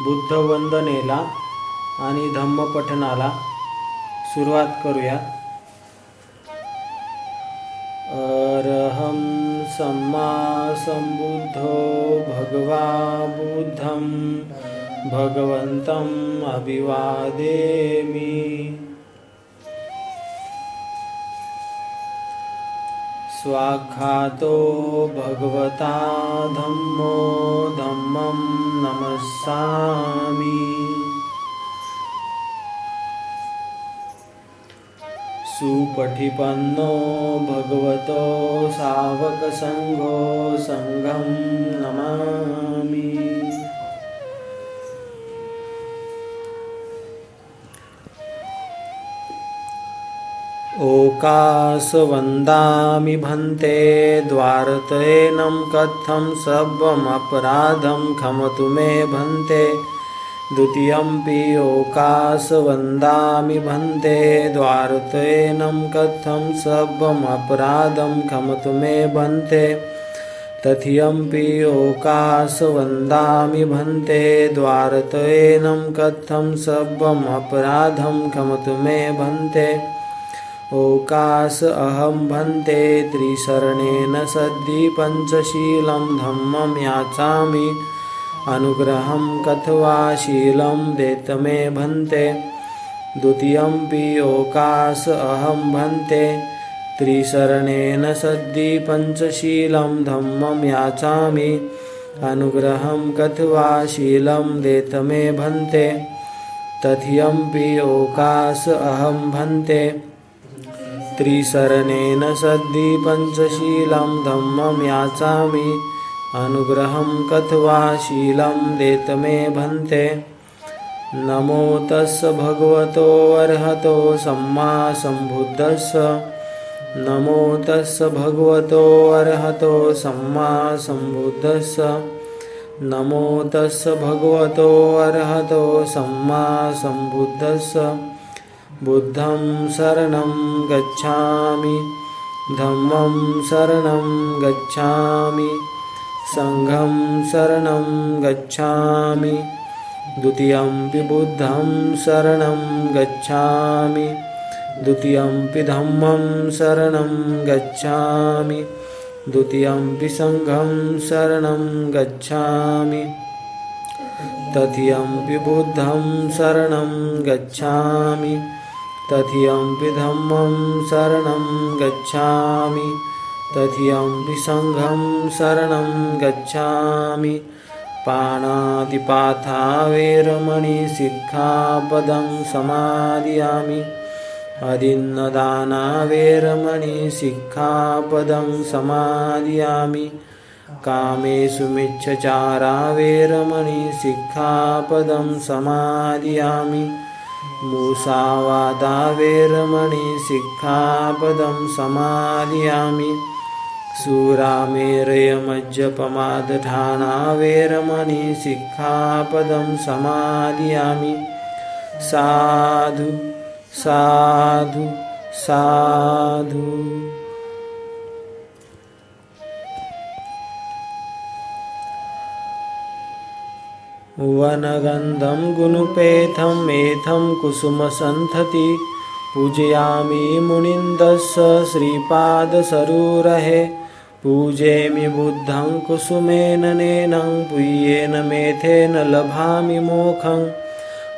बुद्धवंदनेला आणि धम्मपठणाला सुरुवात करूया. अरहं सम्मा संबुद्धो भगवा बुद्धं भगवन्तम् अभिवादेमि. स्वाख्यातो भगवता धम्मो धम्मं नमस्सामि सुपठिपन्नो भगवतो सावकसङ्घो सङ्घं नमामि ओकासवन्दामि भन्ते द्वारतयेनं कथं सर्वमपराधं क्षमतु मे भन्ते। द्वितीयम्पि ओकासवन्दामि भन्ते द्वारतयेनं कथं सर्वमपराधं क्षमतु मे भन्ते। तथियम्पि ओकासवन्दामि भन्ते द्वारतयेनं कथं सर्वमपराधं क्षमतु मे भन्ते ओकास अहं भन्ते त्रिशरणेन सद्धि पञ्चशीलं धम्मं याचामि। अनुग्रहं कथवा शीलं देत मे भन्ते। द्वितीयम्पि ओकास अहं भन्ते। त्रिशरणेन सद्धि पञ्चशीलं धम्मं याचामि। अनुग्रहं कथवा शीलं देत मे भन्ते। तथियम्पि ओकास अहं भन्ते। त्रिसरणेन सद्धि पञ्चशीलं धम्मं याचामि। अनुग्रहं कथवा शीलं देत मे भन्ते। नमो तस्य भगवतो अर्हतो सम्मा सम्बुद्धस्य नमो तस्य भगवतो अर्हतो सम्मा सम्बुद्धस्य नमो तस्य भगवतो अर्हतो सम्मा सम्बुद्धस्य बुद्धं शरणं गच्छामि। धम्मं शरणं गच्छामि। सङ्घं शरणं गच्छामि। द्वितीयम्पि बुद्धं शरणं गच्छामि। द्वितीयम्पि धम्मं शरणं गच्छामि। द्वितीयम्पि सङ्घं शरणं गच्छामि। तथियम्पि बुद्धं शरणं गच्छामि तथियम्पि धम्मं शरणं गच्छामि। तथियम्पि सङ्घं शरणं गच्छामि। पाणातिपाथा वेरमणि सिक्खापदं समादयामि। अदिन्नदाना वेरमणि सिक्खापदं समादयामि। कामेषु मिच्छचारा वेरमणि समादयामि मुसावादा वेरमणि सिक्खापदं समादयामि सुरामेरयमज्जपमादठाना वेरमणि सिक्खापदं समादयामि साधु साधु साधु वनगन्धं गुणपेथं मेथं कुसुमसन्थति पूजयामि मुनिन्दस्य श्रीपादसरूरहे। पूजेमि बुद्धं कुसुमेन नेनं पूयेन मेथेन लभामि मोखं।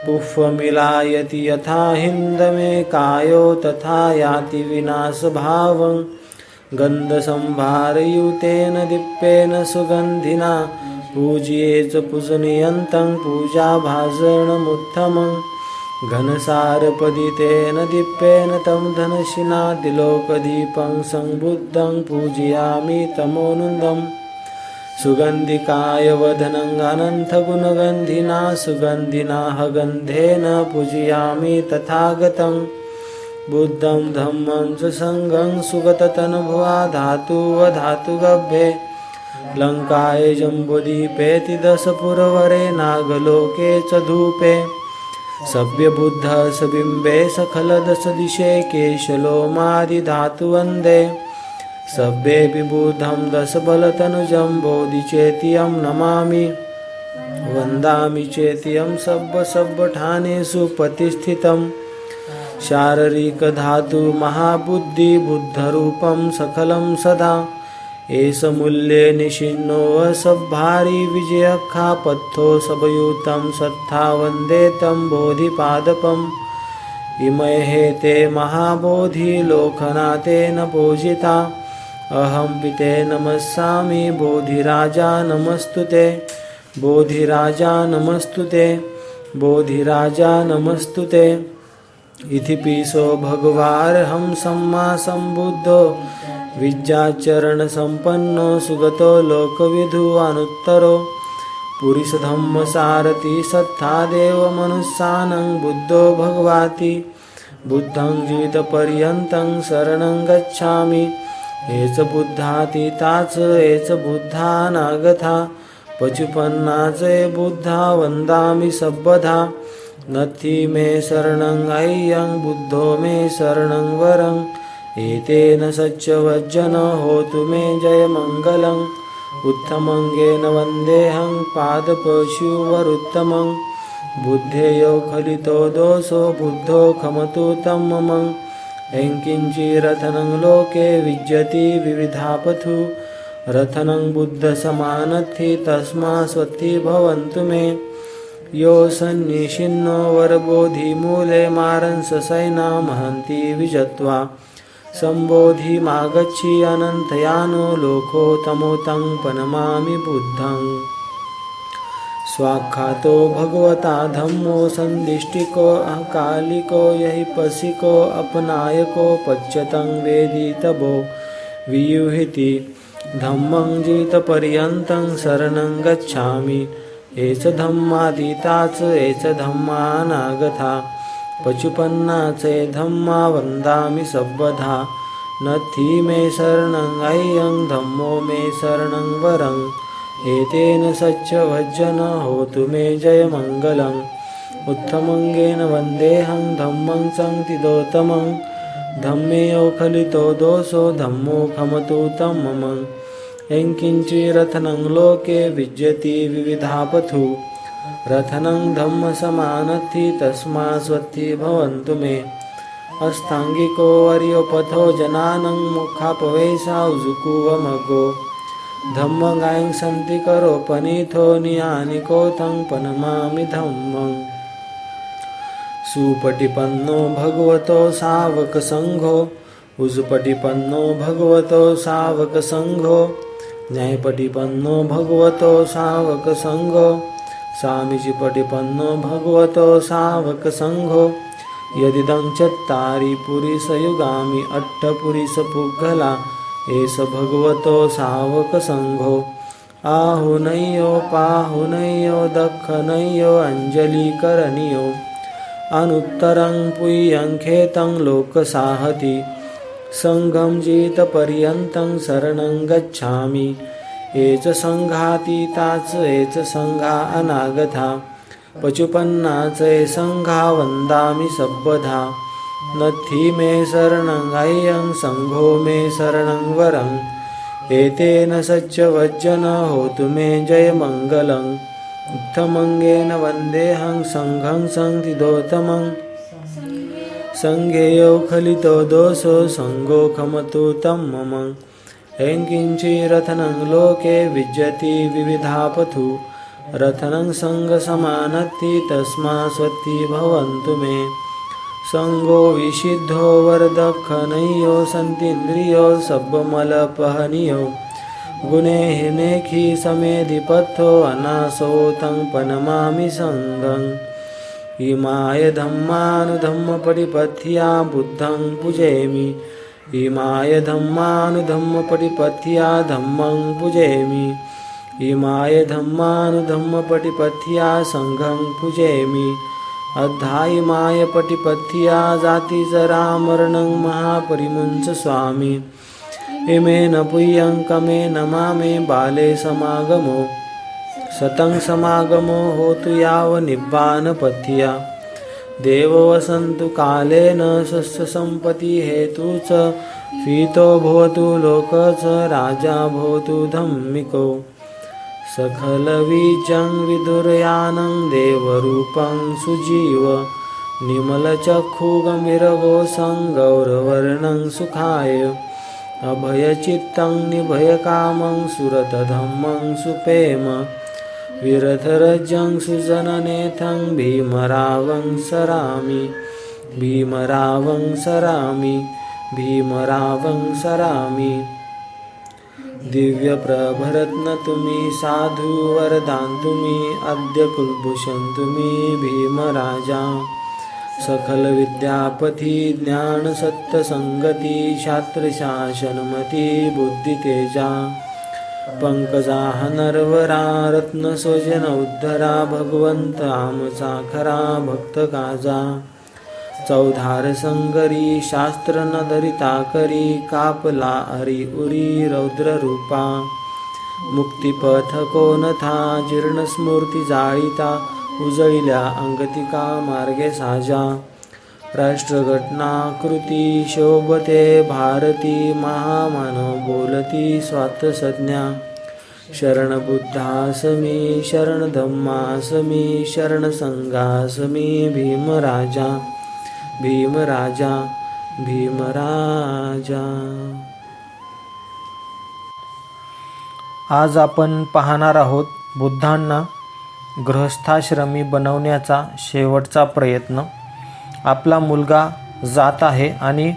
पुष्पमिलायति यथा हिन्दमे कायो तथा याति विनाशभावं। गन्धसंभारयुतेन दीप्येन सुगन्धिना पूज्ये च पूजनीयन्तं पूजाभाषणमुत्तमं घनसारपदितेन दीप्येन तं धनशिनादिलोकदीपं संबुद्धं पूजयामि तमोनुन्दं सुगन्धिकाय वदनं अनन्तगुणगन्धिना सुगन्धिना गन्धेन पूजयामि तथागतं। बुद्धं धम्मं च सङ्गं सुगततनुभुवा धातुवधातु गभ्ये लङ्काय जम्बुदीपेति दशपुरवरे नागलोके च धूपे। सभ्यबुद्धः सबिम्बे सखलदशदिशे केशलोमादिधातुवन्दे। सभ्ये विबुधं दशबलतनुजं बोधिचेति चेत्यं नमामि। वन्दामि चेत्यं सब्बसब्बठानेषु प्रतिष्ठितं शारीरिकधातु महाबुद्धि बुद्धरूपं सकलं सदा। एसमूल्ये मूल्ये निशिन्नो असभारी विजयखापथ्थो सबयुतं सत्था वन्दे तं बोधिपादपम् इमहे ते महाबोधिलोकनाथेन पूजिता। अहं पिते नमस्सामि बोधिराजा नमस्तु ते बोधिराजा नमस्तु ते बोधिराजा नमस्तु ते इति पीसो भगवार्हं सम्मा सम्बुद्धो। विद्याचरणसम्पन्नो सुगतो लोकविधु अनुत्तरो पुरुषधम्मसारथि सत्था देवमनुष्यानं बुद्धो भगवाति। बुद्धं जीवितपर्यन्तं शरणं गच्छामि। एच बुद्धातीताच एच बुद्धानागथा पचुपन्नाच बुद्धा वन्दामि सब्बधा। नथि मे शरणं अय्यं बुद्धो मे शरणं वरं। एतेन सच्चवज्जन होतु मे जयमङ्गलम् उत्तमङ्गेन वन्देऽहं पादपशुवरुत्तमं बुद्धेयो खलितो दोषो बुद्धो खमतु तं मम यङ्किञ्चिरथनं लोके विद्यति विविधापथु। रथनं बुद्धसमानथि तस्मा स्वत्ति भवन्तु मे। यो सन्निषिन्नो वरबोधिमूले मारंससैना महन्ति विजत्वा। सम्बोधिमागच्छि अनन्तयानो लोकोत्तमोतं पनमामि बुद्धं। स्वाख्यातो भगवता धम्मो सन्दिष्टिको अकालिको यहि पसिको अपनायको पच्यतं वेदितभो वियुहिति। धम्मं जितपर्यन्तं शरणं गच्छामि। एष धम्मातीताच एष धम्मानागथा पशुपन्नाचे धम्मा वन्दामि सब्बधा। नथी मे शरणं अय्यं धम्मो मे शरणं वरं। एतेन सच्चवज्जन होतु मे जयमङ्गलम् उत्तमङ्गेन वन्देऽहं धम्मं सङ्तिदोत्तमं धम्मेऽखलितो दोषो धम्मो खमतु तं मम यङ्किञ्चिरथनं लोके विद्यति विविधापथु। रथनं धम्मसमानथि तस्मा स्वत्ति भवन्तु मे। अष्टाङ्गिको वर्योपथो जनानं मुखापवेशाजुकुवमगो धम्मगायं सन्ति करो पनीथो नियानिकोथं पनमामि धम्मम्। सुपटिपन्नो भगवतो सावकसङ्घो उजुपटिपन्नो भगवतो सावकसङ्घो न्यायपटिपन्नो भगवतो सावकसङ्घो स्वामीजीपटिपन्नो भगवतो सावकसङ्घो यदिदं चत्तारि पुरिसयुगामि अट्टपुरिसपुग्गला एष भगवतो सावकसङ्घो आहुनय्यो पाहुनय्यो दक्षनय्यो अञ्जलिकरणीयो अनुत्तरं पुय्यङ्खेतं लोकसाहति सङ्घं जितपर्यन्तं शरणं गच्छामि। H सङ्घातीताच H सङ्घा अनागथा. पचुपन्नाच संघा सङ्घा वन्दामि नथी मे शरणं अय्यं सङ्घो मे शरणं वरं. एतेन सच्चवज्जन होतु मे जयमङ्गलम् उत्थमङ्गेन वन्देऽहं सङ्घं सङ्तिदोत्तमं सङ्घेयो खलितो दोषो सङ्गो खमतु तं मम यङ्किञ्चिरथनं लोके विद्यति विविधापथु। रथनं सङ्गसमानत्ति तस्मा भवन्तु मे। सङ्गो विशिद्धो वरदखनयो सन्तीन्द्रियो सब्बमलपहनियो। गुणे हिनेखि समेधिपथो अनासो तं पनमामि सङ्गम्। इमाय धम्मानुधम्मपरिपथ्या बुद्धं पूजयामि। इमाय धम्मानुधम्मपटिपथ्या धम्मं पूजयामि इमाय धम्मानुधम्मपटिपथ्या सङ्घं पूजयामि अध्यायिमाय पटिपथ्या जातिजरामरणं महापरिमुञ्च स्वामी इमे न पुय्यङ्कमे नमामे बाले समागमो सतं समागमो होतु यावनिब्बानपथ्या देवो वसन्तु कालेन सस्यसम्पत्तिहेतु च फीतो भवतु लोक च राजा भवतु धम्मिको। सकलबीजं विदुरयानं देवरूपं सुजीव। निर्मलचक्षुगम्भीरघोषं गौरवर्णं सुखाय। अभयचित्तं निभयकामं सुरतधम्मं सुपेम। विरथरजं सुजननेथं भीमरावं सरामि भीमरावं सरामि भीमरावं सरामि दिव्यप्रभरत्न तुम्ही साधू वरदान तुम्ही अद्य कुलभूषण तुम्ही भीमराजा। सकल विद्यापती ज्ञान सत्य संगती शास्त्रशासनमती बुद्धितेजा। पंकजा नरवरा रत्न उद्धरा भगवंत आमचा खरा भक्त काजा चौधार संगरी शास्त्र न धरिता करी कापला हरी उरी रौद्र रूपा मुक्तिपथ कोणथा जीर्ण स्मृती जाळीता उजळिल्या अंगतिका मार्गे साजा राष्ट्रघटना कृती शोभते भारती महामानव बोलती स्वातसज्ञा शरण बुद्धासमी शरण धम्मासमी शरण संघासमी भीमराजा। भीमराजा भीमराजा। आज आपण पाहणार आहोत बुद्धांना गृहस्थाश्रमी बनवण्याचा शेवटचा प्रयत्न. आपला मुलगा जात आहे आणि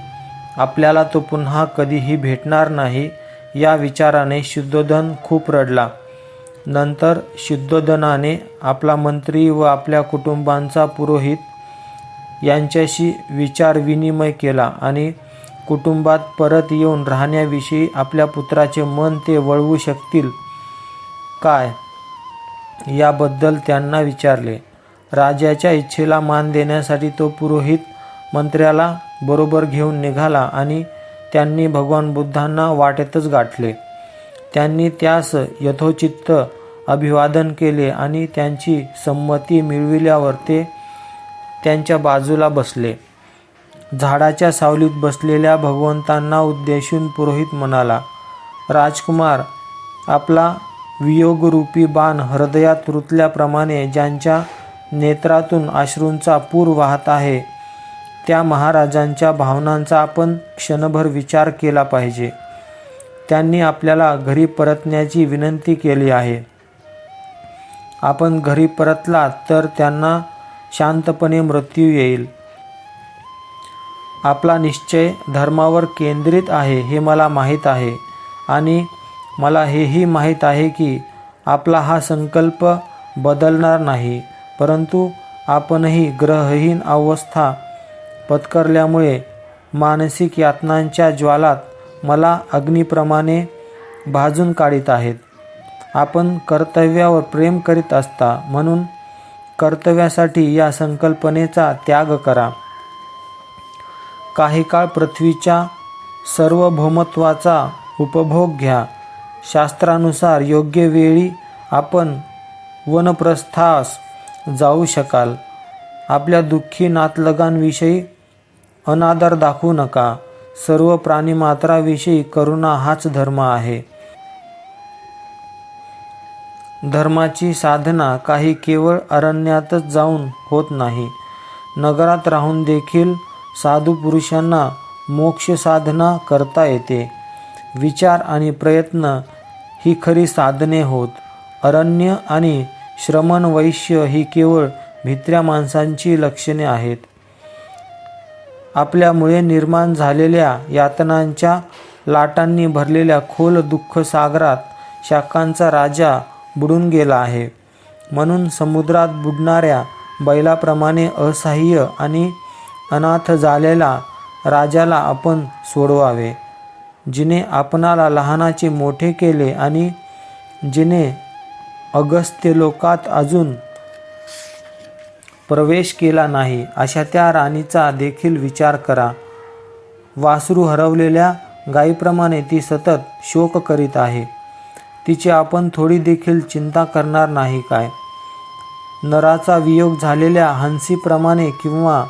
आपल्याला तो पुन्हा कधीही भेटणार नाही या विचाराने शुद्धोधन खूप रडला. नंतर शुद्धोधनाने आपला मंत्री व आपल्या कुटुंबांचा पुरोहित यांच्याशी विचार विनिमय केला आणि कुटुंबात परत येऊन राहण्याविषयी आपल्या पुत्राचे मन ते वळवू शकतील काय? याबद्दल त्यांना विचारले. राजाच्या इच्छेला मान देण्यासाठी तो पुरोहित मंत्र्याला बरोबर घेऊन निघाला आणि त्यांनी भगवान बुद्धांना वाटेतच गाठले. त्यांनी त्यास यथोचित्त अभिवादन केले आणि त्यांची संमती मिळविल्यावर ते त्यांच्या बाजूला बसले. झाडाच्या सावलीत बसलेल्या भगवंतांना उद्देशून पुरोहित म्हणाला राजकुमार आपला वियोगरूपी बाण हृदयात रुतल्याप्रमाणे ज्यांच्या नेत्रातून अश्रूंचा पूर वाहत आहे. त्या महाराजांच्या भावनांचा आपण क्षणभर विचार केला पाहिजे. त्यांनी आपल्याला घरी परतण्याची विनंती केली आहे. आपण घरी परतला तर त्यांना शांतपणे मृत्यू येईल. आपला निश्चय धर्मावर केंद्रित आहे हे मला माहीत आहे आणि मला हेही माहीत आहे की आपला हा संकल्प बदलणार नाही. परंतु आपणही ग्रहहीन अवस्था पत्करल्यामुळे मानसिक यातनांच्या ज्वालात मला अग्निप्रमाणे भाजून काढीत आहेत. आपण कर्तव्यावर प्रेम करीत असता म्हणून कर्तव्यासाठी या संकल्पनेचा त्याग करा. काही काळ पृथ्वीच्या सर्वभौमत्वाचा उपभोग घ्या. शास्त्रानुसार योग्य वेळी आपण वनप्रस्थास जाऊ शकाल. आपल्या दुःखी नातलगांविषयी अनादर दाखवू नका. सर्व प्राणीमात्राविषयी करुणा हाच धर्म आहे. धर्माची साधना काही केवळ अरण्यातच जाऊन होत नाही. नगरात राहून देखील साधू पुरुषांना मोक्ष साधना करता येते. विचार आणि प्रयत्न ही खरी साधने होत. अरण्य आणि श्रमण वैश्य ही केवळ भित्र्या माणसांची लक्षणे आहेत. आपल्यामुळे निर्माण झालेल्या यातनांच्या लाटांनी भरलेल्या खोल दुःख सागरात शाखांचा राजा बुडून गेला आहे. म्हणून समुद्रात बुडणाऱ्या बैलाप्रमाणे असह्य आणि अनाथ झालेला राजाला आपण सोडवावे जिने आपणाला लहानाचे मोठे केले आणि जिने अगस्त्य लोकात अजून प्रवेश केला नाही. अशा त्या राणीचा देखील विचार करा. वासरू हरवलेल्या गायीप्रमाणे ती सतत शोक करीत आहे. तिची आपण थोडी देखील चिंता करणार नाही काय? नराचा वियोग झालेल्या हंसीप्रमाणे किंवा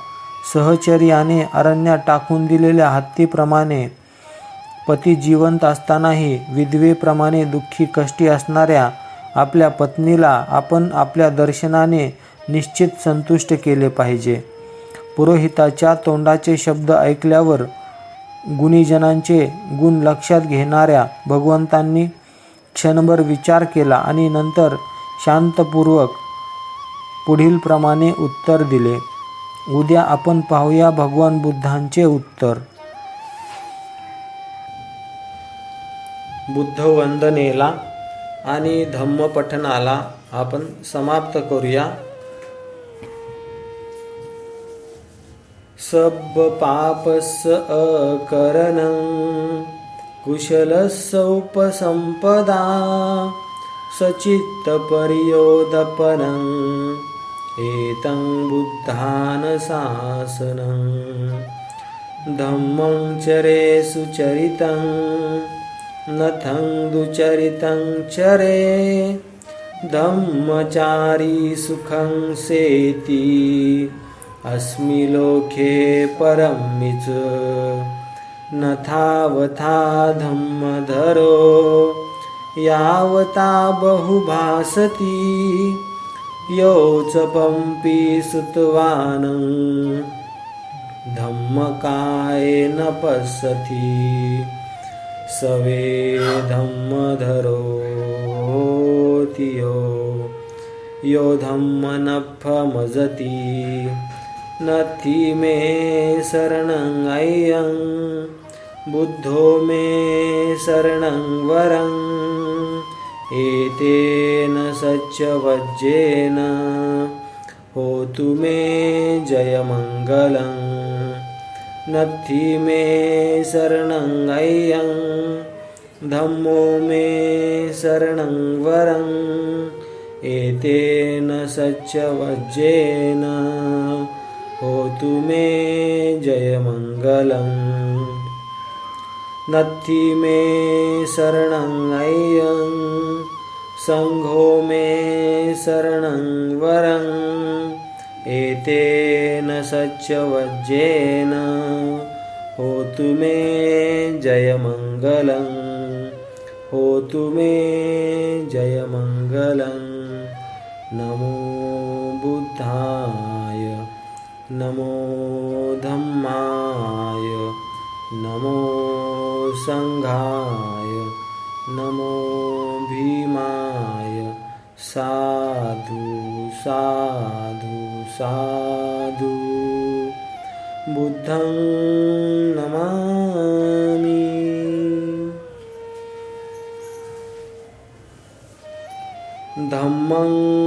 सहचर्याने अरण्यात टाकून दिलेल्या हत्तीप्रमाणे पती जिवंत असतानाही विधवेप्रमाणे दुःखी कष्टी असणाऱ्या आपल्या पत्नीला आपण आपल्या दर्शनाने निश्चित संतुष्ट केले पाहिजे. पुरोहिताच्या तोंडाचे शब्द ऐकल्यावर गुणीजनांचे गुण लक्षात घेणाऱ्या भगवंतांनी क्षणभर विचार केला आणि नंतर शांतपूर्वक पुढील प्रमाणे उत्तर दिले. उद्या आपण पाहूया भगवान बुद्धांचे उत्तर. बुद्ध वंदनेला आणि धम्मपठनाला आपण समाप्त करूया. सब पापस अकरणं कुशलस्य सचित्त सचित्तपर्योदपनं एतं बुद्धानशासनं धम्मं चरे सुचरितं नथं दुचरितं चरे धम्मचारी सुखं सेति। अस्मि लोके परमिच नथावथा धम्मधरो यावता बहुभासति। यो च पम्पि धम्मकाय न पश्यति सवे धम्मधरोति यो यो धम्मनफमजति नथि मे शरणं अय्यं। बुद्धो मे शरणं वरं। एतेन सच्चवज्जेन। होतु मे जयमङ्गलम्। मे शरणं अय्यं धम्मो मे शरणं वरम् एतेन सच्चवज्जेन होतु मे जयमङ्गलं नथि मे शरणं अय्यं सङ्घो मे शरणं वरम् एतेन सच्चवज्जेन होतु मे जयमङ्गलं होतु मे जयमङ्गलं नमो बुद्धाय। नमो धम्माय। नमो सङ्घाय। नमो भीमाय। साधु साधु साधु। बुद्धं धम्मं